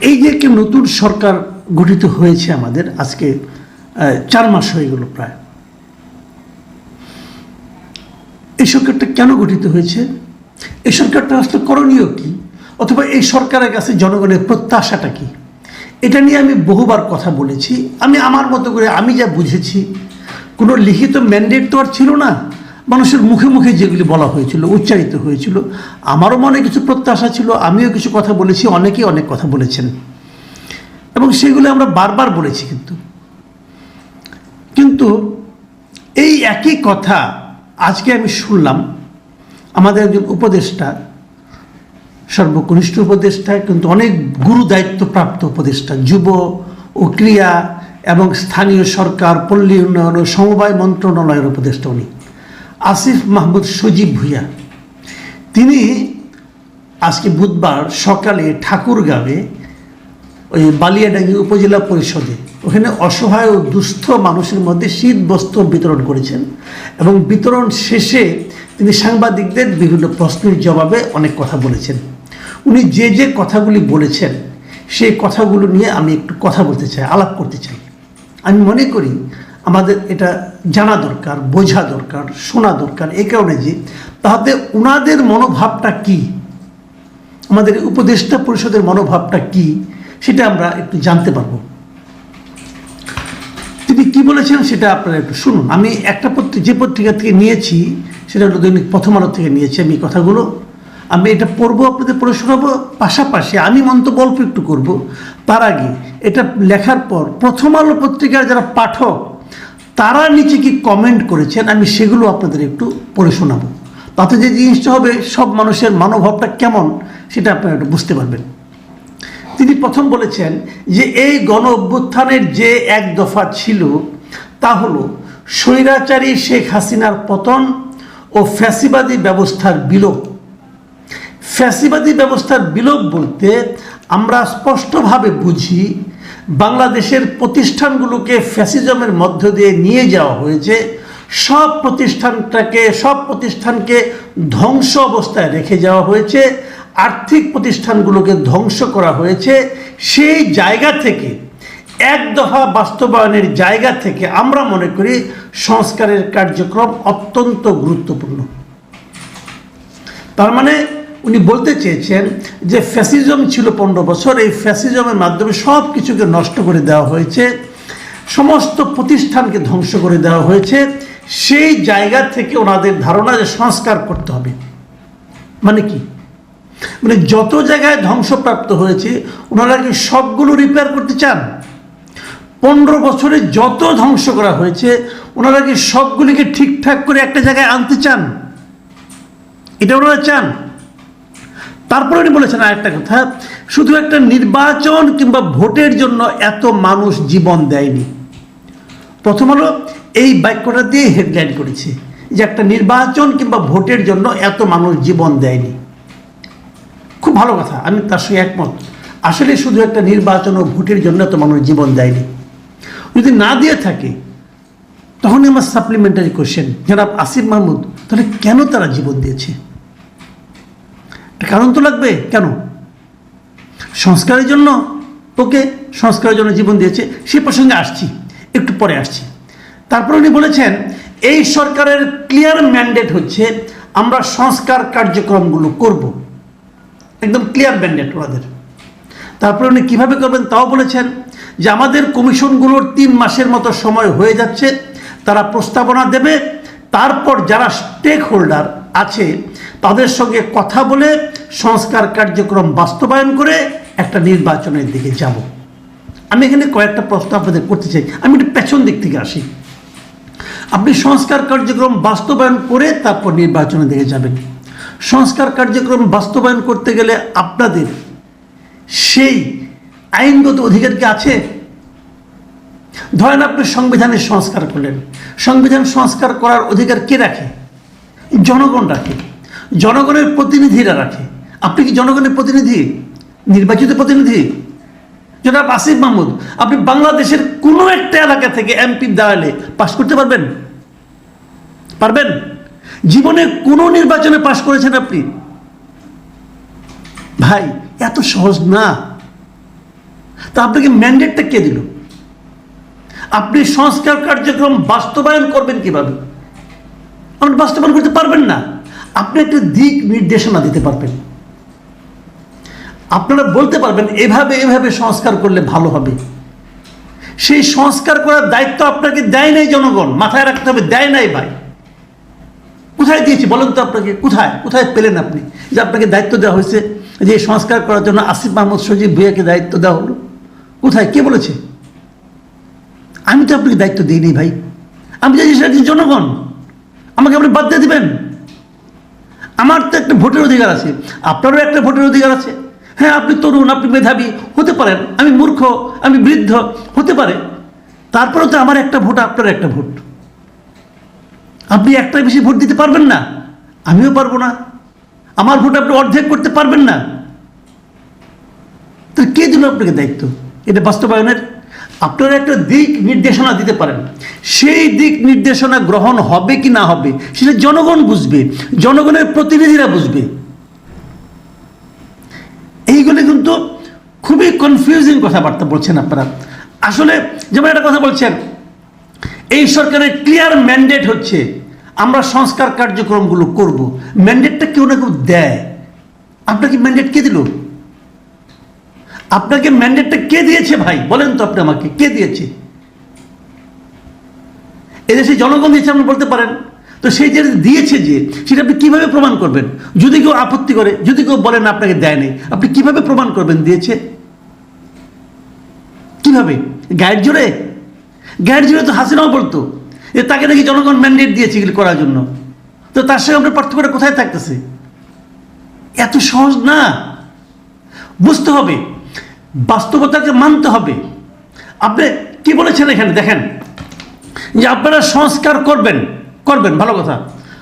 এই যে একটি নতুন সরকার গঠিত হয়েছে আমাদের, আজকে চার মাস হয়ে গেল প্রায়। এই সরকারটা কেন গঠিত হয়েছে? এই সরকারটা আসলে করণীয় কি? অথবা এই সরকারের কাছে জনগণের প্রত্যাশাটা কি? এটা নিয়ে আমি বহুবার কথা বলেছি। আমি আমার মতো করে আমি যা বুঝেছি, কোনো লিখিত ম্যান্ডেট তো আর ছিল না। মানুষের মুখে মুখে যেগুলি বলা হয়েছিল, উচ্চারিত হয়েছিল, আমারও মনে কিছু প্রত্যাশা ছিল, আমিও কিছু কথা বলেছি, অনেকেই অনেক কথা বলেছেন। এবং সেগুলো আমরা বারবার বলেছি কিন্তু। কিন্তু এই একই কথা আজকে আমি শুনলাম, আমাদের একজন উপদেষ্টা, সর্বকনিষ্ঠ উপদেষ্টা, কিন্তু অনেক গুরু দায়িত্বপ্রাপ্ত উপদেষ্টা, যুব ও ক্রিয়া এবং স্থানীয় সরকার, পল্লী উন্নয়ন ও সমবায় মন্ত্রণালয়ের উপদেষ্টা উনি। আসিফ মাহমুদ সজীব ভুইয়া। তিনি আজকে বুধবার সকালে ঠাকুরগাঁওয়ে ওই বালিয়াডাঙ্গি উপজেলা পরিষদে ওখানে অসহায় ও দুস্থ মানুষের মধ্যে শীত বস্ত্র বিতরণ করেছেন এবং বিতরণ শেষে তিনি সাংবাদিকদের বিভিন্ন প্রশ্নের জবাবে অনেক কথা বলেছেন। উনি যে যে কথাগুলি বলেছেন, সেই কথাগুলো নিয়ে আমি একটু কথা বলতে চাই, আলাপ করতে চাই। আমি মনে করি আমাদের এটা জানা দরকার, বোঝা দরকার, শোনা দরকার, এই কারণে যে তাতে ওনাদের মনোভাবটা কী? আমাদের উপদেষ্টা পরিষদের মনোভাবটা কি? সেটা আমরা একটু জানতে পারব। তিনি কি বলেছেন সেটা আপনারা একটু শুনুন। আমি একটা পত্রিকা যে পত্রিকা থেকে নিয়েছি, সেটা হলো দৈনিক প্রথম আলো থেকে নিয়েছি আমি কথাগুলো। আমি এটা পড়ব, আপনাদের পড়ে শোনাবো। পাশাপাশি আমি মন্তব্য অল্প একটু করব। তার আগে এটা লেখার পর প্রথম আলো পত্রিকার যারা পাঠক তারা নিচে কি কমেন্ট করেছেন, আমি সেগুলো আপনাদের একটু পড়ে শোনাবো। তাতে যে জিনিসটা হবে, সব মানুষের মনোভাবটা কেমন, সেটা আপনারা একটু বুঝতে পারবেন। তিনি প্রথম বলেছেন যে, এই গণ অভ্যুত্থানের যে এক দফা ছিল, তা হলো স্বৈরাচারী শেখ হাসিনার পতন ও ফ্যাসিবাদী ব্যবস্থার বিলোপ। ফ্যাসিবাদী ব্যবস্থার বিলোপ বলতে আমরা স্পষ্টভাবে বুঝি বাংলাদেশের প্রতিষ্ঠানগুলোকে ফ্যাসিজমের মধ্য দিয়ে নিয়ে যাওয়া হয়েছে। সব প্রতিষ্ঠানটাকে, সব প্রতিষ্ঠানকে ধ্বংস অবস্থায় রেখে যাওয়া হয়েছে। আর্থিক প্রতিষ্ঠানগুলোকে ধ্বংস করা হয়েছে। সেই জায়গা থেকে, এক দফা বাস্তবায়নের জায়গা থেকে আমরা মনে করি সংস্কারের কার্যক্রম অত্যন্ত গুরুত্বপূর্ণ। তার মানে উনি বলতে চেয়েছেন যে ফ্যাসিজম ছিল পনেরো বছর, এই ফ্যাসিজমের মাধ্যমে সব কিছুকে নষ্ট করে দেওয়া হয়েছে, সমস্ত প্রতিষ্ঠানকে ধ্বংস করে দেওয়া হয়েছে, সেই জায়গা থেকে ওনাদের ধারণা যে সংস্কার করতে হবে। মানে কি? মানে যত জায়গায় ধ্বংসপ্রাপ্ত হয়েছে, ওনারা কি সবগুলো রিপেয়ার করতে চান? পনেরো বছরে যত ধ্বংস করা হয়েছে, ওনারা কি সবগুলিকে ঠিকঠাক করে একটা জায়গায় আনতে চান? এটা ওনারা চান। তারপরে উনি বলেছেন আরেকটা কথা, শুধু একটা নির্বাচন কিংবা ভোটের জন্য এত মানুষ জীবন দেয়নি। প্রথম হলো এই বাক্যটা দিয়ে হেডলাইন করেছে যে একটা নির্বাচন কিংবা ভোটের জন্য এত মানুষ জীবন দেয়নি। খুব ভালো কথা, আমি তার সঙ্গে একমত। আসলে শুধু একটা নির্বাচন ও ভোটের জন্য এত মানুষ জীবন দেয়নি। যদি না দিয়ে থাকে, তখনই আমার সাপ্লিমেন্টারি কোশ্চেন যারা আসিফ মাহমুদ, তাহলে কেন তারা জীবন দিয়েছে? কারণ তো লাগবে, কেন? সংস্কারের জন্য ওকে সংস্কারের জন্য জীবন দিয়েছে, সে প্রসঙ্গে আসছি, একটু পরে আসছি। তারপর উনি বলেছেন, এই সরকারের ক্লিয়ার ম্যান্ডেট হচ্ছে, আমরা সংস্কার কার্যক্রমগুলো করব। একদম ক্লিয়ার ম্যান্ডেট ওনাদের। তারপরে উনি কীভাবে করবেন তাও বলেছেন, যে আমাদের কমিশনগুলোর তিন মাসের মতো সময় হয়ে যাচ্ছে, তারা প্রস্তাবনা দেবে, তারপর যারা স্টেক হোল্ডার আছে তাদের সঙ্গে কথা বলে সংস্কার কার্যক্রম বাস্তবায়ন করে একটা নির্বাচনের দিকে যাব। আমি এখানে কয়েকটা প্রশ্ন আপনাদের করতে চাই। আমি একটু পেছন দিক থেকে আসি। আপনি সংস্কার কার্যক্রম বাস্তবায়ন করে তারপর নির্বাচনের দিকে যাবেন। সংস্কার কার্যক্রম বাস্তবায়ন করতে গেলে আপনাদের সেই আইনগত অধিকার কি আছে? ধরেন আপনি সংবিধানের সংস্কার করলেন। সংবিধান সংস্কার করার অধিকার কে রাখে? জনগণ রাখে। জনগণের প্রতিনিধিরা রাখে। আপনি কি জনগণের প্রতিনিধি? নির্বাচিত প্রতিনিধি? জনাব আসিফ মাহমুদ, আপনি বাংলাদেশের কোনো একটা এলাকা থেকে এমপি দাঁড়ালে পাশ করতে পারবেন? পারবেন? জীবনে কোনো নির্বাচনে পাশ করেছেন আপনি? ভাই, এত সহজ না। তা আপনাকে ম্যান্ডেটটা কে দিল? আপনি সংস্কার কার্যক্রম বাস্তবায়ন করবেন কীভাবে? আপনি বাস্তবায়ন করতে পারবেন না। আপনি একটা দিক নির্দেশনা দিতে পারবেন। আপনারা বলতে পারবেন, এভাবে এভাবে সংস্কার করলে ভালো হবে। সেই সংস্কার করার দায়িত্ব আপনাকে দেয় নাই জনগণ, মাথায় রাখতে হবে, দেয় নাই ভাই। কোথায় দিয়েছি বলেন তো আপনাকে, কোথায়? কোথায় পেলেন আপনি? যে আপনাকে দায়িত্ব দেওয়া হয়েছে যে সংস্কার করার জন্য আসিফ মাহমুদ সজিব ভুইয়াকে দায়িত্ব দেওয়া হলো। কোথায়? কে বলেছে? আমি তো আপনাকে দায়িত্ব দিইনি ভাই। আমি চাইছি সেটা জনগণ। আমাকে আপনি বাদ দিয়ে দিবেন। আমার তো একটা ভোটের অধিকার আছে। আপনারও একটা ভোটের অধিকার আছে। হ্যাঁ আপনি তরুণ, আপনি মেধাবী, হতে পারেন। আমি মূর্খ, আমি বৃদ্ধ, হতে পারে। তারপরেও তো আমার একটা ভোট, আপনার একটা ভোট। আপনি একটা বেশি ভোট দিতে পারবেন না? আমিও পারব না। আমার ভোট আপনি অর্ধেক করতে পারবেন না। তো কে দিল আপনাকে দায়িত্ব? এটা বাস্তবায়নের আপনারা একটা দিক নির্দেশনা দিতে পারেন। সেই দিক নির্দেশনা গ্রহণ হবে কি না হবে, সেটা জনগণ বুঝবে, জনগণের প্রতিনিধিরা বুঝবে। এইগুলো কিন্তু খুবই কনফিউজিং কথাবার্তা বলছেন আপনারা। আসলে যেমন একটা কথা বলছেন, এই সরকারের ক্লিয়ার ম্যান্ডেট হচ্ছে, আমরা সংস্কার কার্যক্রমগুলো করব। ম্যান্ডেটটা কেউ না কেউ দেয়। আপনাকে ম্যান্ডেট কে দিল? আপনাকে ম্যান্ডেটটা কে দিয়েছে ভাই? বলেন তো আপনি আমাকে, কে দিয়েছে? এদেশে জনগণ দিয়েছে আপনি বলতে পারেন। তো সেই যে দিয়েছে যে, সেটা আপনি কীভাবে প্রমাণ করবেন? যদি কেউ আপত্তি করে, যদি কেউ বলেন আপনাকে দেয় নাই, আপনি কীভাবে প্রমাণ করবেন দিয়েছে? কীভাবে? গায়ের জোরে? গায়ের জোরে তো হাসিনাও বলতো যে, তাকে নাকি জনগণ ম্যান্ডেট দিয়েছে এগুলো করার জন্য। তো তার সঙ্গে আপনার পার্থক্যটা কোথায় থাকতেছে? এত সহজ না? বুঝতে হবে। বাস্তবতাকে মানতে হবে। আপনি কি বলেছেন এখানে? দেখেন, যে আপনারা সংস্কার করবেন করবেন, ভালো কথা।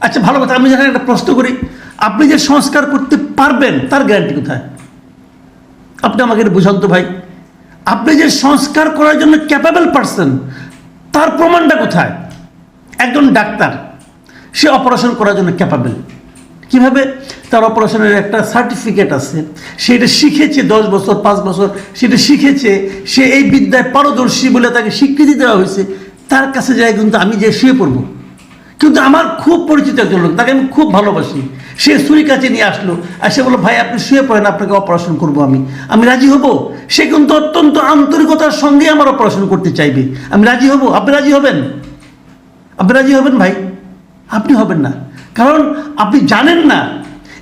আচ্ছা ভালো কথা, আমি যেখানে একটা প্রশ্ন করি, আপনি যে সংস্কার করতে পারবেন, তার গ্যারান্টি কোথায়? আপনি আমাকে বুঝান তো ভাই। আপনি যে সংস্কার করার জন্য ক্যাপাবল পারসন তার প্রমাণটা কোথায়? একজন ডাক্তার, সে অপারেশন করার জন্য ক্যাপাবল কীভাবে তার অপারেশনের একটা সার্টিফিকেট আছে? সেটা শিখেছে দশ বছর, পাঁচ বছর, সেটা শিখেছে, সে এই বিদ্যায় পারদর্শী বলে তাকে স্বীকৃতি দেওয়া হয়েছে। তার কাছে যায় কিন্তু আমি যে শুয়ে পড়ব। কিন্তু আমার খুব পরিচিত একজন লোক, তাকে আমি খুব ভালোবাসি। সে ছুরি কাছে নিয়ে আসলো, আর সে বলল, ভাই, আপনি শুয়ে পড়েন, আপনাকে অপারেশন করব আমি। আমি রাজি হব? সে কিন্তু অত্যন্ত আন্তরিকতার সঙ্গে আমার অপারেশন করতে চাইবে। আমি রাজি হব? আপনি রাজি হবেন? আপনি রাজি হবেন ভাই? আপনি হবেন না। কারণ আপনি জানেন না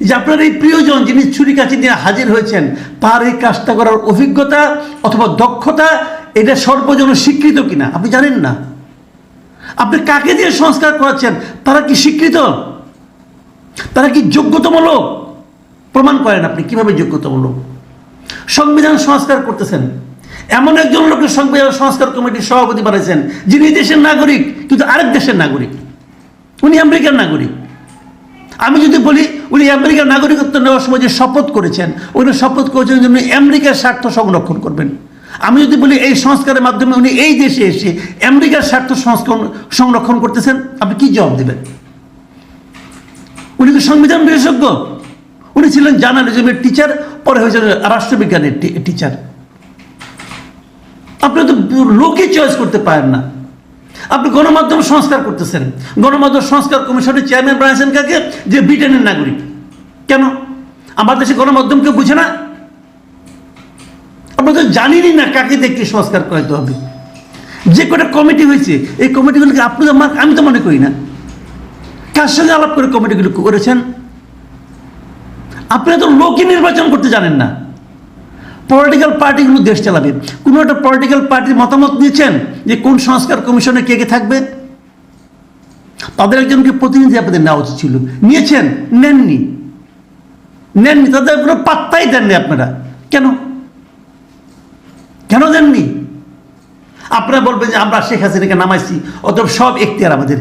যে আপনার এই প্রিয়জন যিনি ছুরি কাছে নিয়ে হাজির হয়েছেন, তার এই কাজটা করার অভিজ্ঞতা অথবা দক্ষতা এটা সর্বজন স্বীকৃত কিনা? আপনি জানেন না। আপনি কাকে দিয়ে সংস্কার করাচ্ছেন? তারা কি স্বীকৃত? তারা কি যোগ্যতামূলক প্রমাণ করেন আপনি কীভাবে যোগ্যতামূলক সংবিধান সংস্কার করতেছেন। এমন একজন লোকের সংবিধান সংস্কার কমিটির সভাপতি বানাইছেন যিনি দেশের নাগরিক, কিন্তু আরেক দেশের নাগরিক। উনি আমেরিকার নাগরিক। আমি যদি বলি, উনি আমেরিকার নাগরিকত্ব নেওয়ার সময় যে শপথ করেছেন, উনি শপথ করেছেন যে উনি আমেরিকার স্বার্থ সংরক্ষণ করবেন। আমি যদি বলি, এই সংস্কারের মাধ্যমে উনি এই দেশে এসে আমেরিকার স্বার্থ সংস্করণ, সংরক্ষণ করতেছেন, আপনি কি জবাব দেবেন? উনি তো সংবিধান বিশেষজ্ঞ। উনি ছিলেন জার্নালিজমের টিচার পরে হয়েছেন রাষ্ট্রবিজ্ঞানের টিচার আপনি তো লোকে চয়েস করতে পারেন না। আপনি গণমাধ্যম সংস্কার করতেছেন। গণমাধ্যম সংস্কার কমিশনের চেয়ারম্যান বানিয়েছেন কাকে যে ব্রিটেনের নাগরিক। কেন? আমার দেশে গণমাধ্যম কেউ বুঝে না? আমরা তো জানিনি না কাকে দেখে সংস্কার করাইতে হবে। যে কটা কমিটি হয়েছে, এই কমিটিগুলোকে আপনি তো আমি তো মনে করি না। কার সঙ্গে আলাপ করে কমিটিগুলো করেছেন? আপনারা তো লোকই নির্বাচন করতে জানেন না। পলিটিক্যাল পার্টিগুলো দেশ চালাবে। কোনো একটা পলিটিক্যাল পার্টির মতামত নিয়েছেন যে কোন সংস্কার কমিশনে কে কে থাকবে? তাদের একজনকে প্রতিনিধি আপনাদের নেওয়া উচিত ছিল। নিয়েছেন নেননি। নেননি, তাদের কোনো পাত্তাই দেননি আপনারা। কেন? কেন দেননি? আপনারা বলবেন যে আমরা শেখ হাসিনাকে নামাইছি, অতএব সব এখতিয়ার আমাদের।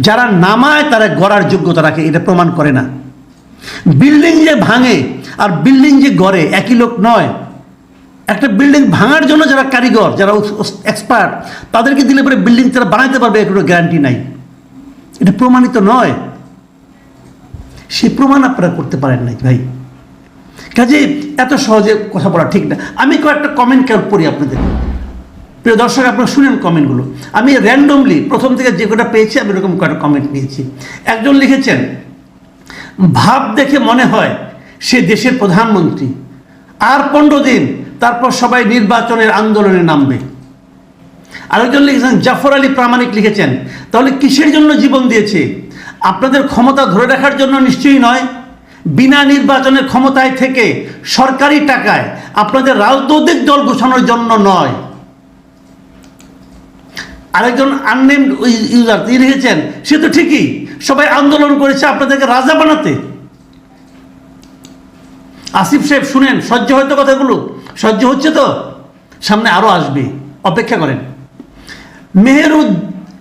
যারা নামায়, তারা গড়ার যোগ্যতা রাখে, এটা প্রমাণ করে না। বিল্ডিং যে ভাঙে আর বিল্ডিং যে গড়ে, একই লোক নয়। একটা বিল্ডিং ভাঙার জন্য যারা কারিগর, যারা এক্সপার্ট তাদেরকে দিলে পরে বিল্ডিং তারা বানাইতে পারবে কোনো গ্যারান্টি নাই। এটা প্রমাণিত নয়। সে প্রমাণ আপনারা করতে পারেন নাই, ভাই। কাজে এত সহজে কথা বলা ঠিক না। আমি কয়েকটা কমেন্ট কেউ পড়ি আপনাদের। প্রিয় দর্শক, আপনারা শুনেন কমেন্টগুলো আমি র্যান্ডমলি প্রথম থেকে যে কটা পেয়েছি, আমি এরকম কয়েকটা কমেন্ট নিয়েছি। একজন লিখেছেন, ভাব দেখে মনে হয় সে দেশের প্রধানমন্ত্রী। আর পনেরো দিন তারপর সবাই নির্বাচনের আন্দোলনে নামবে। আরেকজন লিখেছেন, জাফর আলী প্রামাণিক লিখেছেন, তাহলে কিসের জন্য জীবন দিয়েছে? আপনাদের ক্ষমতা ধরে রাখার জন্য নিশ্চয়ই নয়। বিনা নির্বাচনের ক্ষমতায় থেকে সরকারি টাকায় আপনাদের রাজনৈতিক দল ঘোষণার জন্য নয়। আরেকজন আননেম ইউজার তিনি লিখেছেন, সে তো ঠিকই, সবাই আন্দোলন করেছে আপনাদেরকে রাজা বানাতে। আসিফ সাহেব, শুনেন, সহ্য হয়তো কথাগুলো। সহ্য হচ্ছে তো? সামনে আরও আসবে। অপেক্ষা করেন। মেহেরুদ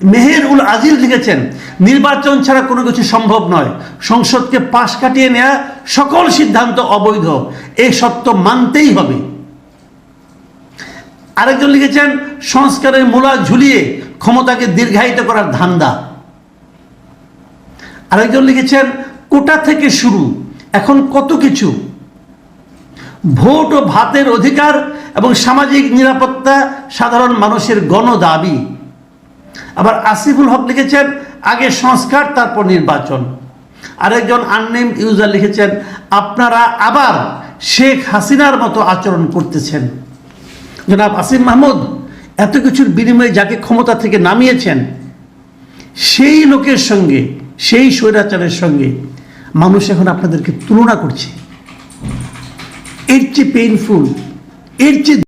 মেহের উল আজিল লিখেছেন, নির্বাচন ছাড়া কোনো কিছু সম্ভব নয়। সংসদকে পাশ কাটিয়ে নেয়া সকল সিদ্ধান্ত অবৈধ। এই সত্য মানতেই হবে। আরেকজন লিখেছেন, সংস্কারের মূলা ঝুলিয়ে ক্ষমতাকে দীর্ঘায়িত করার ধান্দা। আরেকজন লিখেছেন, কোটা থেকে শুরু, এখন কত কিছু? ভোট ও ভাতের অধিকার এবং সামাজিক নিরাপত্তা সাধারণ মানুষের গণ দাবি আবার আসিফুল হক লিখেছেন, আগে সংস্কার, তারপর নির্বাচন। আরেকজন আননেম ইউজার লিখেছেন, আপনারা আবার শেখ হাসিনার মতো আচরণ করতেছেন। জনাব আসিম মাহমুদ, এত কিছুর বিনিময়ে যাকে ক্ষমতা থেকে নামিয়েছেন, সেই লোকের সঙ্গে, সেই স্বৈরাচারের সঙ্গে মানুষ এখন আপনাদেরকে তুলনা করছে। এর চেয়ে পেইনফুল এর চেয়ে